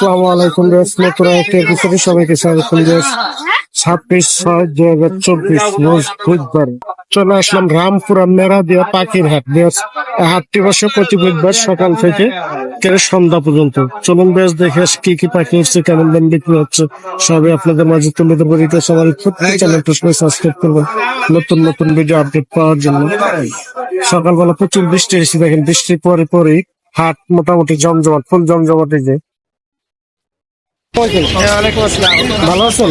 আসসালামু আলাইকুম রোজ নতুন একটি এপিসোডে সবাইকে স্বাগত রোজ ছাব্বিশ ছয় দুই হাজার চব্বিশ, রোজ বুধবার। চলে আসলাম রামপুরা মেরা দিয়া পাখির হাট এই হাটটি বসে প্রতি বুধবার সকাল থেকে সন্ধ্যা পর্যন্ত। চলুন বেশ দেখে আসি কি কি পাখি হচ্ছে কেমন দাম বিক্রি হচ্ছে। সবই আপনাদের মাঝে তুলে ধরবো। আমার প্রত্যেক চ্যানেলটা সবাই সাবস্ক্রাইব করবেন। নতুন নতুন ভিডিও আপডেট পাওয়ার জন্য। সকালবেলা প্রচুর বৃষ্টি এসে দেখেন বৃষ্টির পরে পরেই হাট মোটামুটি জমজমাট, ফুল জমজমাট যে ভালো আছেন?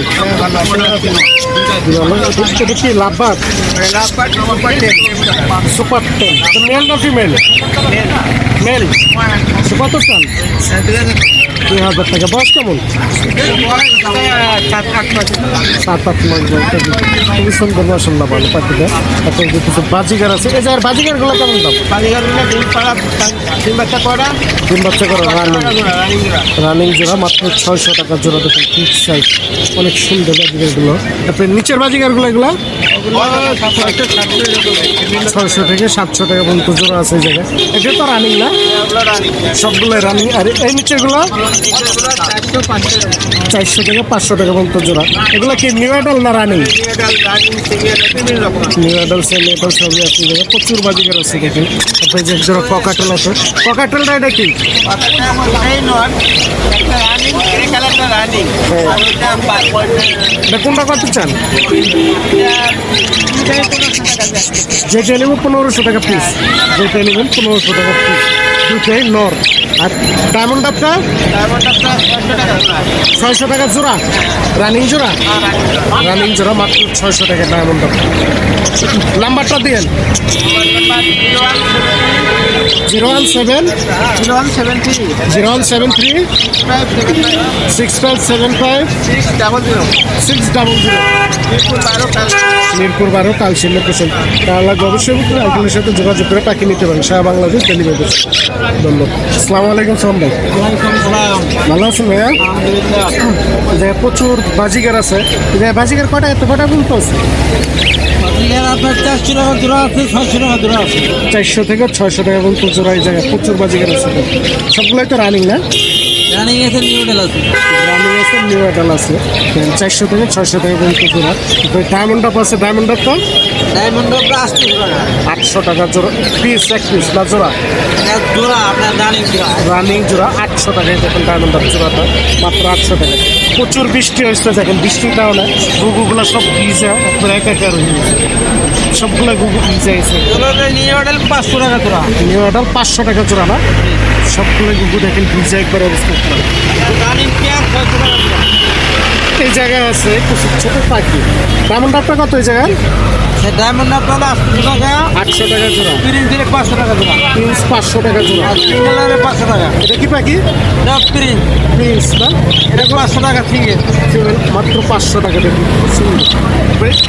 কি লাভবাদ? Super ten. মেল না ফিমেল মেল কত চান? দুই হাজার টাকা। বয়স কেমন? সাত আট মাস খুবই সুন্দর মাসাল্লাহ ভালো পাখিটা। এখন যে কিছু বাজিগার আছে, এই জায়গার বাজিগারগুলো কেমন দাম? তিন বাচ্চা করে রানিং রানিং জোড়া, মাত্র ছয়শো টাকা জোড়া দেখুন ঠিক সাইজ অনেক সুন্দর বাজিগারগুলো তারপরে নিচের বাজিগারগুলো এগুলো? ছয়শো থেকে সাতশো টাকা পর্যন্ত জোড়া আছে এই জায়গায়। এটা তো রানিং না? সবগুলো রানিং আর এই নিচেরগুলো চারশো থেকে পাঁচশো টাকা পর্যন্ত জোড়া। এগুলো কি নিউ না রানিং নিউ অ্যাডাল অ্যাডাল সবই আছে প্রচুর বাজিগার আছে দেখুন। তারপরে যে জোড়া ককাটেল আছে। ককাটেলটা এটা কি? কোনটা করতে চান? যেটা নেব পনেরোশো টাকা পিস যেটা নেবেন পনেরোশো টাকা পিস দুটাই নর। আর ডায়মন্ড আপটা ছয়শো টাকা জোড়া। রানিং জোড়া? রানিং জোড়া মাত্র ছয়শো টাকা ডায়মন্ড আপ নাম্বারটা দিয়েন। Zero one seven zero one seven three zero one seven three six five seven five six double zero six double zero Mirpur বারো মিরপুর বারো। কালশির লোকেশন তাহলে লাগবে। অবশ্যই সাথে যোগাযোগ করে পাখি নিতে পারেন। সারা বাংলাদেশ ডেলিভারি ধন্যবাদ। আসসালামু আলাইকুম সালাম ভাই। ভালো আছেন ভাইয়া? জায়গায় প্রচুর বাজিগার আছে। জায়গায় বাজিগার কটা? এত কটা জোড়া আছে চারশো থেকে ছয়শো টাকা পর্যন্ত জোড়া এই জায়গায়। প্রচুর বাজিগার আছে। সবগুলোই তো রানিং না? রানিং আছে। নিউ মডেল আছে। রানিং চারশো থেকে ছয়শো টাকা পর্যন্ত জোড়া ডায়মন্ড আপ আছে। ডায়মন্ড আটশো টাকা আটশো টাকা জোড়া। পিস এক পিস না জোড়া? জোড়া আপনার রানিং জোড়া। রানিং জোড়া আটশো টাকায় দেখেন ডায়মন্ড আপ জোড়াটা। মাত্র আটশো টাকা। প্রচুর বৃষ্টি হয়েছে দেখেন বৃষ্টির কারণে। গুগুগুলো সব ভিজে একাকার হয়ে গেছে। সবগুলো গুগু ভিজে গেছে। নিউ মডেল পাঁচশো টাকা জোড়া। নিউ অর্ডার পাঁচশো টাকা জোড়া না? সবগুলো গুগু দেখেন ভিজে একবার অবস্থা। এই জায়গায় আছে কিছু ছোট পাখি। ডায়মন্ড কত এই জায়গায়? আটশো টাকা আটশো টাকা জোড়া। দিলে পাঁচশো টাকা জোড়া। প্রিন্স পাঁচশো টাকা জোড়া। পাঁচশো টাকা। এটা কি পাখি? সব তিরিশ প্রিন্স না? এটা পাঁচশো টাকা সিঙ্গেল। ফিমেল মাত্র পাঁচশো টাকা দেখুন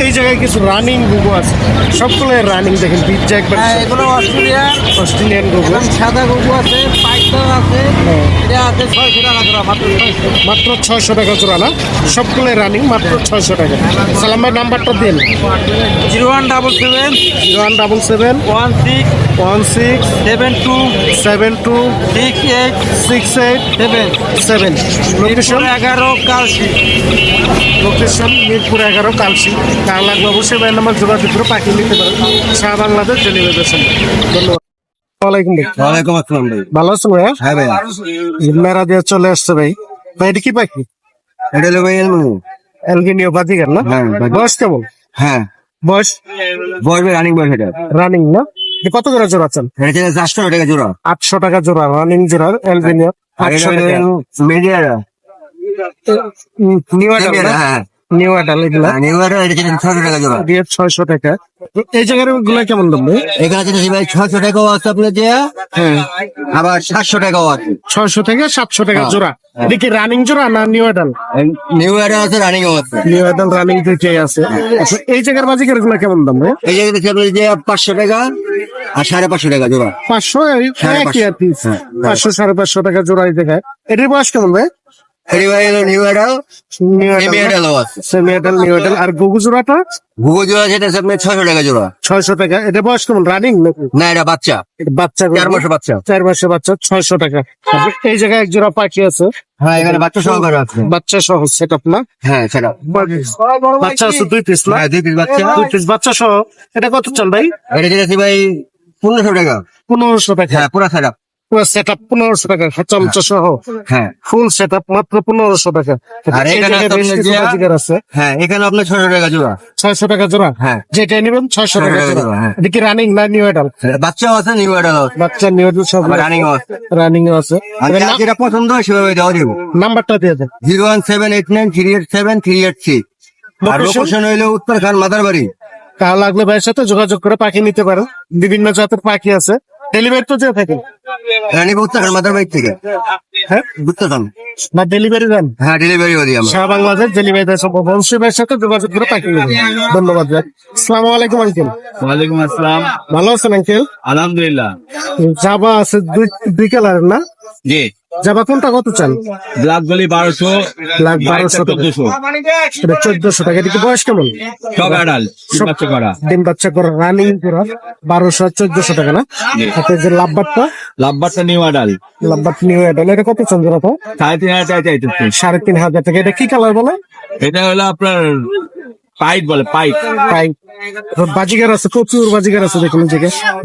এই জায়গায় কিছু রানিং গুগু আছে। সবগুলো রানিং দেখেন। একবার হ্যাঁ এগুলো অস্ট্রেলিয়া অস্ট্রেলিয়ান গুগু সাদা গরু আছে পাইথন। আছে। জোড়া মাত্র ছয়শো। টাকা জোড়া না? সবগুলো রানিং মাত্র ছয়শো টাকা। সালাম ভাই নাম্বারটা দিন। Zero one double seven zero one double seven one six one six seven two seven two six eight six eight seven. Seven. Location এগারো কালসি লোকেশন মিরপুর এগারো কালসি কার লাগবে অবশ্যই ভাই নাম্বার যোগাযোগ করে পাখি নিতে পারেন। সারা বাংলাদেশ ডেলিভারি ধন্যবাদ। ওয়ালাইকুম ভাই। ওয়ালাইকুম আসসালাম ভাই। ভালো আছেন ভাইয়া? হ্যাঁ ভাই। মেরা দিয়ে চলে আসছে ভাই। ভাই এটা কি পাখি? এটা হলো ভাই এলমনি। এলগিনিও না হ্যাঁ, বাজিগার। বয়স কেমন? হ্যাঁ। বয়স? বয়স রানিং বয়স এটা। রানিং না? কত করে জোড়া চান চারশো টাকা জোড়া। আটশো টাকা জোড়া রানিং জোড়া এটা আটশো টাকা। নিউ হ্যাঁ নিউ এগুলা এটা ছিল ছশো টাকা জোড়া। দিয়ে ছয়শো টাকা। এই জায়গারগুলা কেমন দাম ভাই? এখানে ভাই ছশো টাকাও আছে আপনার যে হ্যাঁ। আবার সাতশো টাকাও আছে। ছয়শো থেকে সাতশো টাকা হ্যাঁ। জোড়া। এটা কি রানিং জোড়া না নিউ অ্যাডাল নিউয়ারা আছে রানিংও আছে। নিউ অ্যাডাল রানিং দুইটাই আছে। আচ্ছা এই জায়গার বাজিকারগুলা কেমন দাম ভাই? এই জায়গাতে আপনার যে পাঁচশো টাকা আর সাড়ে পাঁচশো টাকা জোড়া। পাঁচশো একই আর হ্যাঁ, পাঁচশো সাড়ে পাঁচশো টাকা জোড়া এই জায়গায়। এটির বয়স কেমন ভাই? এটি নিউ অ্যাডাল সেমি অ্যাডালও সেমি এডাল নিউ এডাল আর গুগু জোড়াটা ভূগো জোড়া যেটা আছে ছয়শো টাকা জোড়া ছয়শো টাকা। এটা বয়স কেমন? রানিং না? এটা বাচ্চা। এটা বাচ্চা চার মাসে বাচ্চা। চার বাচ্চা ছয়শো টাকা। এই জায়গায় এক জোড়া পাখি আছে। হ্যাঁ এখানে বাচ্চা আছে। বাচ্চা সহ সেট আপ না? হ্যাঁ সেটা বাচ্চা আছে দুই পিস না? হ্যাঁ দুই পিস বাচ্চা। দুই পিস বাচ্চা সহ। এটা কত চাল ভাই? এটা যেটা ভাই পনেরোশো টাকা। পনেরোশো টাকা। হ্যাঁ পুরা সেট পুরো সেট আপ পনেরোশো টাকা চামচা সহ। হ্যাঁ। ফুল সেট আপ মাত্র পনেরোশো টাকা। আর এখানে তো আছে। হ্যাঁ এখানে আপনার ছয়শো টাকা জোড়া। ছয়শো টাকা জোড়া? হ্যাঁ। যেটা নেবেন ছয়শো টাকা জোড়া। হ্যাঁ। রানিং না নিউ এডাল বাচ্চাও আছে নিউ আছে। বাচ্চা নিউ এডাল সব রানিং আছে। রানিং আছে। আর এবার যেটা পছন্দ হয় সেভাবে দেওয়া দেবো। নাম্বারটা দিয়ে দেন। Zero one seven eight nine three eight seven three eight three আর Location? লোকেশন হইল উত্তরখান মাদার বাড়ি কার লাগলে ভাইয়ের সাথে যোগাযোগ করে পাখি নিতে পারেন। বিভিন্ন জাতের পাখি আছে। ডেলিভারি তো বা থাকেন রানী মাদার থেকে। হ্যাঁ? না ডেলিভারি দেন। হ্যাঁ ডেলিভারি দিই আমরা সারা বাংলাদেশ ডেলিভারি দেয় সব সাথে যোগাযোগ করে ধন্যবাদ ভাই। আসসালামু আলাইকুম আঙ্কেল। ওয়ালাইকুম আসসালাম। ভালো আছেন আঙ্কেল? আলহামদুলিল্লাহ। জাবা আছে দুই দুই কালারের না? জি। জাবা কোনটা কত চান? ব্লাক গলি বারোশো লাখ বারোশো চোদ্দশো। এটা চোদ্দশো টাকা এটা বয়স কেমন? সব আড়াল বাচ্চা করা। ডিম বাচ্চা করে রানিং করা বারোশো চোদ্দশো টাকা না। হাতে যে লাভবারটা লাভবারটা নিউ আড়াল লাভবার নিউ এডাল এটা কত চান জোড়া সাড়ে তিন হাজার টাকা সাড়ে তিন হাজার টাকা এটা কি কালার বলে? এটা হলো আপনার পাইপ বলে পাইপ তাই বাজিগার আছে প্রচুর বাজিগার আছে দেখুন যে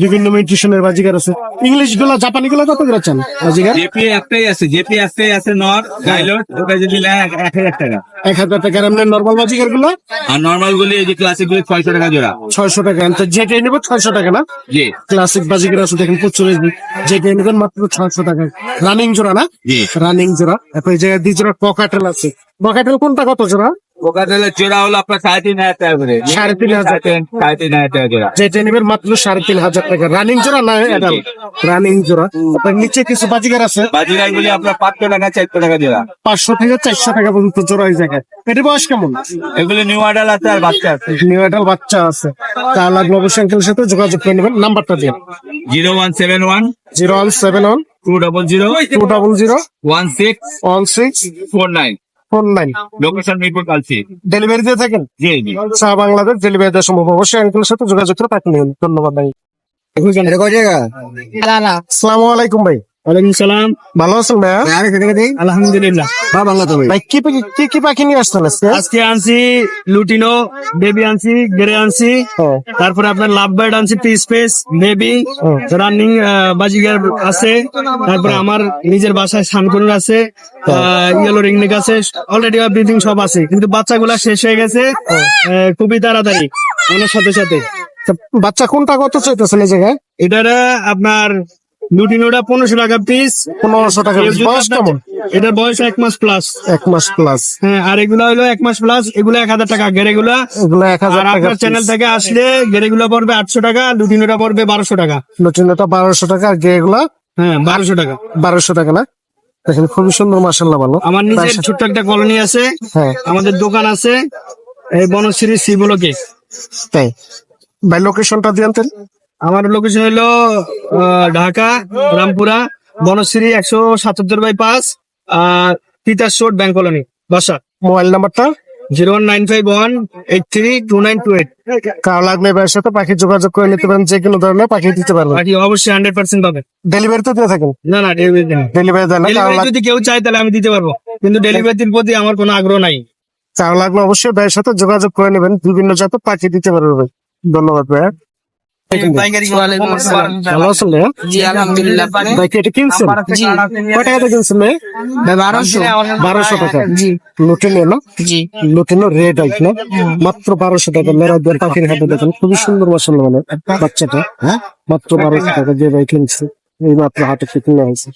বিভিন্ন মিউট্রিশনের বাজিগার আছে। ইংলিশগুলা জাপানি গুলা কত করে চান বাজিগার? জেপি একটাই আছে জেপি একটাই আছে নর গাইলট ওটা যদি এক হাজার টাকা। এক হাজার টাকার এমনি নর্মাল বাজিগারগুলা আর নর্মাল গুলি এই যে ক্লাসিক গুলি ছয়শো টাকা জোড়া। ছয়শো টাকা তো যেটাই নেব ছয়শো টাকা না? জি। ক্লাসিক বাজিগার আছে দেখেন প্রচুর যেটাই নেবেন মাত্র ছয়শো টাকা। রানিং জোড়া না? জি। রানিং জোড়া। তারপর এই জায়গায় দুই জোড়া পকাটেল আছে। পকাটেল কোনটা কত জোড়া? ওখানে জোড়া হলো আপনার সাড়ে তিন হাজার টাকা করে। সাড়ে তিন হাজার সাড়ে তিন হাজার টাকা জোড়া। যেটা নেবেন মাত্র সাড়ে তিন হাজার টাকা। রানিং জোড়া না এডাল রানিং জোড়া। তারপর নিচে কিছু বাজিগার আছে? গুলি আপনার পাঁচশো টাকা চারশো টাকা জোড়া। পাঁচশো থেকে চারশো টাকা পর্যন্ত জোড়া এই জায়গায় এটা বয়স কেমন? এগুলি নিউ আছে আর বাচ্চা আছে। নিউ এডাল বাচ্চা আছে। অবশ্যই আঙ্কেলের সাথে যোগাযোগ করে নেবেন। নাম্বারটা দিন। Zero one seven one zero one seven one two double zero two double zero one six one six four nine. Four nine location Mirpur Kalshi delivery দিয়ে থাকেন? জি জি। সারা বাংলাদেশ ডেলিভারি দেওয়া সম্ভব। অবশ্যই আঙ্কেলের সাথে যোগাযোগ করে পাঠিয়ে নেবেন ধন্যবাদ ভাই। আসসালামু আলাইকুম ভাই। ওয়ালাইকুম সালাম। ভালো আছেন ভাইয়া? আড়াইশো টাকা দিই? আলহামদুলিল্লাহ। বা বাংলা তো ভাই। কি কি কি পাখি নিয়ে আসছেন আজকে? আজকে আনছি লুটিনো বেবি আনছি গেরে আনছি। তারপরে আপনার লাভ বার্ড আনছি peach face baby. Running budgerigar আছে। তারপরে আমার নিজের বাসায় শানকুনুর আছে ইয়েলো রিংনিক আছে অলরেডি এভরিথিং সব আছে। কিন্তু বাচ্চাগুলা শেষ হয়ে গেছে খুবই তাড়াতাড়ি। অনেক সাথে সাথে। বাচ্চা কোনটা কত চাইতেছেন এই জায়গায়? এটার আপনার লুটিনোটা পনেরোশো টাকা পিস পনেরোশো টাকা। বয়স কেমন? এটার বয়স এক মাস প্লাস এক মাস প্লাস হ্যাঁ আর এগুলা হলো এক মাস প্লাস এগুলো এক হাজার টাকা গেরেগুলা এগুলো। এক হাজার টাকা আপনার চ্যানেল থেকে আসলে গেরেগুলা পড়বে আটশো টাকা লুটিনোটা পড়বে বারোশো টাকা। নতুনটা বারোশো টাকা আর এগুলা হ্যাঁ বারোশো টাকা। বারোশো টাকা না? দেখেন খুবই সুন্দর মাসাল্লাহ ভালো। আমার নিজের ছোট্ট একটা কলোনি আছে। হ্যাঁ। আমাদের দোকান আছে। এই বনশ্রী শিবলোকে তাই। ভাই লোকেশনটা দিয়েন তেল আমার লোকেশন হলো ঢাকা রামপুরা বনশ্রী একশো সাতাত্তর বাই পাঁচ আর তিতাস রোড ব্যাংক কলোনি বাসা। মোবাইল নাম্বারটা? Zero one nine five one eight three two nine two eight. কার লাগলে ভাইয়ের সাথে পাখি যোগাযোগ করে নিতে পারেন যে কোনো ধরনের পাখি দিতে পারবেন। বাকি অবশ্যই হান্ড্রেড পার্সেন্ট পাবেন। ডেলিভারি তো দিয়ে থাকেন? না না ডেলিভারি ডেলিভারি দেন যদি কেউ চায় তাহলে আমি দিতে পারব। কিন্তু ডেলিভারির প্রতি আমার কোনো আগ্রহ নাই। কার লাগলে অবশ্যই ভাইয়ের সাথে যোগাযোগ করে নেবেন বিভিন্ন জাতের পাখি দিতে পারবে ধন্যবাদ ভাইয়া। ভালো আছেন ভাইয়া? জি আলহামদুলিল্লাহ ভাই কি এটা কিনছেন? জি। কয় টাকাতে কিনছেন ভাই? বারোশো। বারোশো টাকা। জি। লুটিনো না জি। লুটিনো রেড আইট না? মাত্র বারোশো টাকা। মেরা দিয়ে পাখির হাতে দেখেন খুবই সুন্দর মশলা মানে বাচ্চাটা। হ্যাঁ? মাত্র বারোশো টাকা দিয়ে ভাই কিনছে। এই মাত্র হাতে কিনে হয়েছে।